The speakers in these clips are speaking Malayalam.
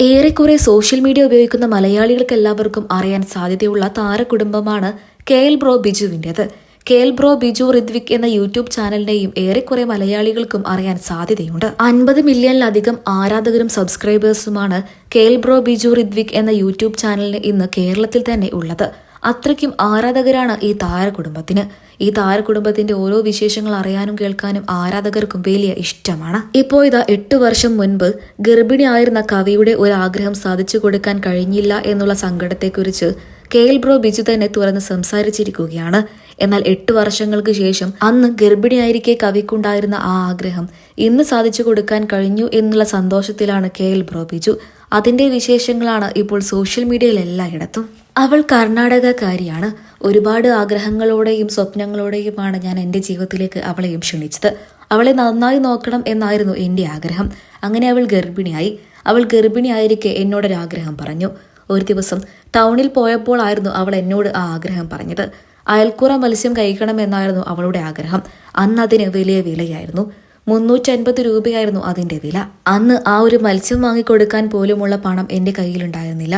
ഏറെക്കുറെ സോഷ്യൽ മീഡിയ ഉപയോഗിക്കുന്ന മലയാളികൾക്ക് എല്ലാവർക്കും അറിയാൻ സാധ്യതയുള്ള താരകുടുംബമാണ് K L bro ബിജുവിന്റെത്. K L bro Biju Rithvik എന്ന യൂട്യൂബ് ചാനലിനെയും ഏറെക്കുറെ മലയാളികൾക്കും അറിയാൻ സാധ്യതയുണ്ട്. അൻപത് മില്യണിലധികം ആരാധകരും സബ്സ്ക്രൈബേഴ്സുമാണ് K L bro Biju Rithvik എന്ന യൂട്യൂബ് ചാനലിന് ഇന്ന് കേരളത്തിൽ തന്നെ ഉള്ളത്. അത്രയ്ക്കും ആരാധകരാണ് ഈ താര താരകുടുംബത്തിന്. ഈ താര കുടുംബത്തിന്റെ ഓരോ വിശേഷങ്ങൾ അറിയാനും കേൾക്കാനും ആരാധകർക്കും വലിയ ഇഷ്ടമാണ്. ഇപ്പോ ഇതാ എട്ട് വർഷം മുൻപ് ഗർഭിണി ഗർഭിണിയായിരുന്ന കവിയുടെ ഒരു ആഗ്രഹം സാധിച്ചു കൊടുക്കാൻ കഴിഞ്ഞില്ല എന്നുള്ള സങ്കടത്തെക്കുറിച്ച് കെ എൽ ബ്രോ ബിജു തന്നെ തുറന്ന് സംസാരിച്ചിരിക്കുകയാണ്. എന്നാൽ എട്ട് വർഷങ്ങൾക്ക് ശേഷം അന്ന് ഗർഭിണിയായിരിക്കെ കവിക്കുണ്ടായിരുന്ന ആ ആഗ്രഹം ഇന്ന് സാധിച്ചു കൊടുക്കാൻ കഴിഞ്ഞു എന്നുള്ള സന്തോഷത്തിലാണ് കെ എൽ ബ്രോ ബിജു. അതിന്റെ വിശേഷങ്ങളാണ് ഇപ്പോൾ സോഷ്യൽ മീഡിയയിൽ എല്ലായിടത്തും. അവൾ കർണാടകക്കാരിയാണ്. ഒരുപാട് ആഗ്രഹങ്ങളോടെയും സ്വപ്നങ്ങളോടെയുമാണ് ഞാൻ എന്റെ ജീവിതത്തിലേക്ക് അവളെയും ക്ഷണിച്ചത്. അവളെ നന്നായി നോക്കണം എന്നായിരുന്നു എന്റെ ആഗ്രഹം. അങ്ങനെ അവൾ ഗർഭിണിയായി. അവൾ ഗർഭിണിയായിരിക്കെ എന്നോടൊരാഗ്രഹം പറഞ്ഞു. ഒരു ദിവസം ടൗണിൽ പോയപ്പോഴായിരുന്നു അവൾ എന്നോട് ആ ആഗ്രഹം പറഞ്ഞത്. അയൽക്കുറ മത്സ്യം കഴിക്കണമെന്നായിരുന്നു അവളുടെ ആഗ്രഹം. അന്നതിന് വലിയ വിലയായിരുന്നു. മുന്നൂറ്റൻപത് രൂപയായിരുന്നു അതിന്റെ വില. അന്ന് ആ ഒരു മത്സ്യം വാങ്ങിക്കൊടുക്കാൻ പോലുമുള്ള പണം എന്റെ കയ്യിലുണ്ടായിരുന്നില്ല.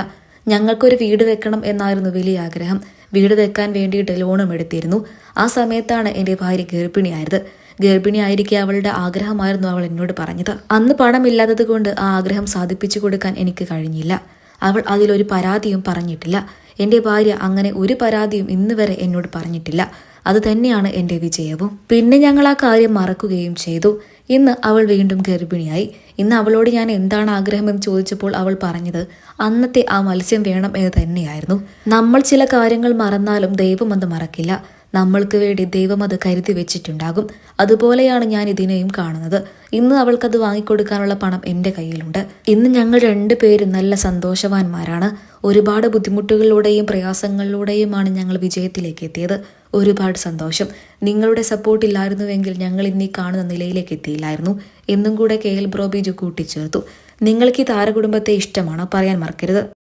ഞങ്ങൾക്കൊരു വീട് വെക്കണം എന്നായിരുന്നു വലിയ ആഗ്രഹം. വീട് വെക്കാൻ വേണ്ടിയിട്ട് ലോണും എടുത്തിരുന്നു. ആ സമയത്താണ് എന്റെ ഭാര്യ ഗർഭിണിയായത്. ഗർഭിണിയായിരിക്കെ അവളുടെ ആഗ്രഹമായിരുന്നു അവൾ എന്നോട് പറഞ്ഞത്. അന്ന് പണമില്ലാത്തത് കൊണ്ട് ആ ആഗ്രഹം സാധിപ്പിച്ചു കൊടുക്കാൻ എനിക്ക് കഴിഞ്ഞില്ല. അവൾ അതിലൊരു പരാതിയും പറഞ്ഞിട്ടില്ല. എന്റെ ഭാര്യ അങ്ങനെ ഒരു പരാതിയും ഇന്ന് വരെ എന്നോട് പറഞ്ഞിട്ടില്ല. അത് തന്നെയാണ് എന്റെ വിജയവും. പിന്നെ ഞങ്ങൾ ആ കാര്യം മറക്കുകയും ചെയ്തു. ഇന്ന് അവൾ വീണ്ടും ഗർഭിണിയായി. ഇന്ന് അവളോട് ഞാൻ എന്താണ് ആഗ്രഹമെന്ന് ചോദിച്ചപ്പോൾ അവൾ പറഞ്ഞത് അന്നത്തെ ആ മത്സ്യം വേണം എന്ന് തന്നെയായിരുന്നു. നമ്മൾ ചില കാര്യങ്ങൾ മറന്നാലും ദൈവം അത് മറക്കില്ല. നമ്മൾക്ക് വേണ്ടി ദൈവം അത് കരുതി വെച്ചിട്ടുണ്ടാകും. അതുപോലെയാണ് ഞാൻ ഇതിനെയും കാണുന്നത്. ഇന്ന് അവൾക്കത് വാങ്ങിക്കൊടുക്കാനുള്ള പണം എന്റെ കയ്യിലുണ്ട്. ഇന്ന് ഞങ്ങൾ രണ്ടുപേരും നല്ല സന്തോഷവാന്മാരാണ്. ഒരുപാട് ബുദ്ധിമുട്ടുകളിലൂടെയും പ്രയാസങ്ങളിലൂടെയുമാണ് ഞങ്ങൾ വിജയത്തിലേക്ക് എത്തിയത്. ഒരുപാട് സന്തോഷം. നിങ്ങളുടെ സപ്പോർട്ട് ഇല്ലായിരുന്നുവെങ്കിൽ ഞങ്ങൾ ഇന്നീ കാണുന്ന നിലയിലേക്ക് എത്തിയില്ലായിരുന്നു. എന്നും കൂടെ കെ എൽ ബ്രോബിജു കൂട്ടിച്ചേർത്തു. നിങ്ങൾക്ക് ഈ താരകുടുംബത്തെ ഇഷ്ടമാണോ? പറയാൻ മറക്കരുത്.